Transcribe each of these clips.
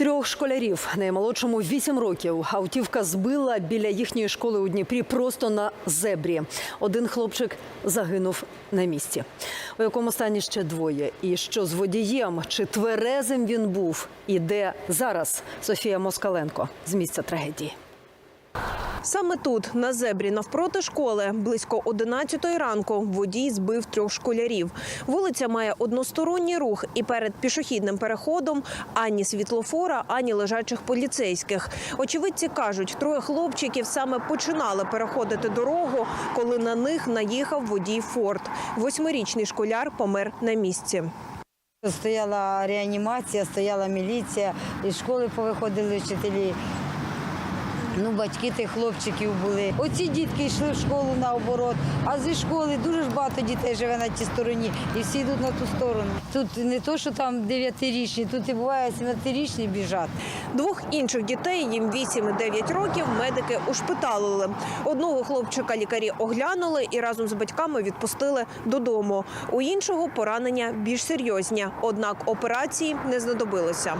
Трьох школярів наймолодшому 8 років. Автівка збила біля їхньої школи у Дніпрі просто на зебрі. Один хлопчик загинув на місці. У якому стані ще двоє. І що з водієм? Чи тверезим він був? І де зараз Софія Москаленко з місця трагедії? Саме тут, на зебрі навпроти школи, близько 11 ранку, водій збив трьох школярів. Вулиця має односторонній рух, і перед пішохідним переходом ані світлофора, ані лежачих поліцейських. Очевидці кажуть, троє хлопчиків саме починали переходити дорогу, коли на них наїхав водій Форд. Восьмирічний школяр помер на місці. Стояла реанімація, стояла міліція, із школи повиходили вчителі. Ну, батьки тих хлопчиків були. Оці дітки йшли в школу наоборот, а зі школи дуже ж багато дітей живе на тій стороні, і всі йдуть на ту сторону. Тут не то, що там дев'ятирічні, тут і буває сімнадцятирічні біжать. Двох інших дітей, їм 8 і 9 років, медики ушпиталили. Одного хлопчика лікарі оглянули і разом з батьками відпустили додому. У іншого поранення більш серйозні, однак операції не знадобилося.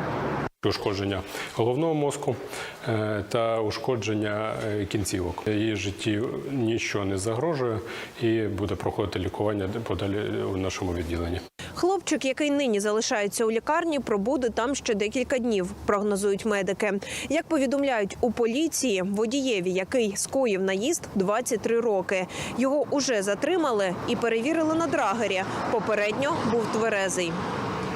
Ушкодження головного мозку е, та ушкодження е, кінцівок. Її житті нічого не загрожує і буде проходити лікування подалі у нашому відділенні. Хлопчик, який нині залишається у лікарні, пробуде там ще декілька днів, прогнозують медики. Як повідомляють у поліції, водієві, який скоїв наїзд, 23 роки. Його уже затримали і перевірили на драгері. Попередньо був тверезий.